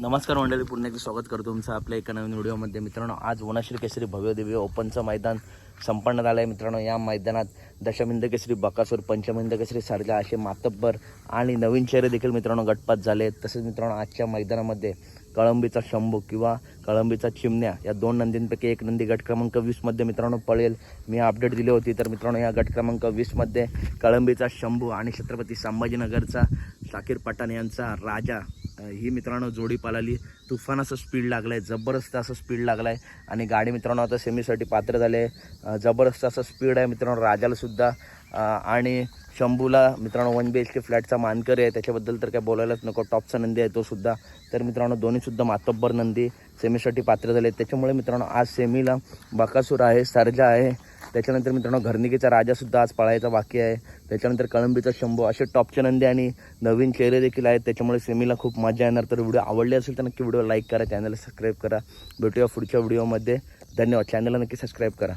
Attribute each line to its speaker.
Speaker 1: नमस्कार मंडळी पुन्हा एकदा स्वागत करतो तुमचं आपल्या एका नवीन व्हिडिओमध्ये. मित्रांनो आज वनाश्री केसरी भव्य दिव्य ओपनचं मैदान संपन्न झालं आहे मित्रांनो या मैदानात दशमिंद केसरी बकासूर पंचमिंद केसरी सारजा असे मातब्बर आणि नवीन चेहरे देखील मित्रांनो गटपात झाले तसेच मित्रांनो आजच्या मैदानामध्ये कळंबीचा शंभू किंवा कळंबीचा चिमण्या या दोन नंदींपैकी एक नंदी गट क्रमांक वीसमध्ये मित्रांनो पळेल. मी अपडेट दिली होती तर मित्रांनो या गट क्रमांक वीसमध्ये कळंबीचा शंभू आणि छत्रपती संभाजीनगरचा शाकीर पठाण यांचा राजा ही मित्रांनो जोडी पालाली तुफान असं स्पीड लागलं आहे जबरदस्त असं स्पीड लागला आहे आणि गाडी मित्रांनो आता सेमीसाठी पात्र झाले. आहे जबरदस्त असं स्पीड आहे मित्रांनो राजालासुद्धा आणि शंभूला मित्रांनो वन बी एच के फ्लॅटचा मानकरी आहे. त्याच्याबद्दल तर काय बोलायलाच नको. टॉपचा नंदी आहे तो सुद्धा. तर मित्रांनो दोन्हीसुद्धा मातब्बर नंदी सेमीसाठी पात्र झाले. त्याच्यामुळे मित्रांनो आज सेमीला बकासूर आहे सर्जा आहे. त्याच्यानंतर मित्रांनो घरनिकीचा राजासुद्धा आज पळायचा बाकी आहे. त्याच्यानंतर कळंबीचा शंभू असे टॉपचे नंदी आणि नवीन चेहरे देखील आहेत. त्याच्यामुळे सेमीला खूप मजा येणार. तर व्हिडिओ आवडले असेल तर नक्की व्हिडिओ लाईक करा चॅनलला सबस्क्राईब करा. भेटूया पुढच्या व्हिडिओमध्ये धन्यवाद. चॅनलला नक्की सबस्क्राईब करा.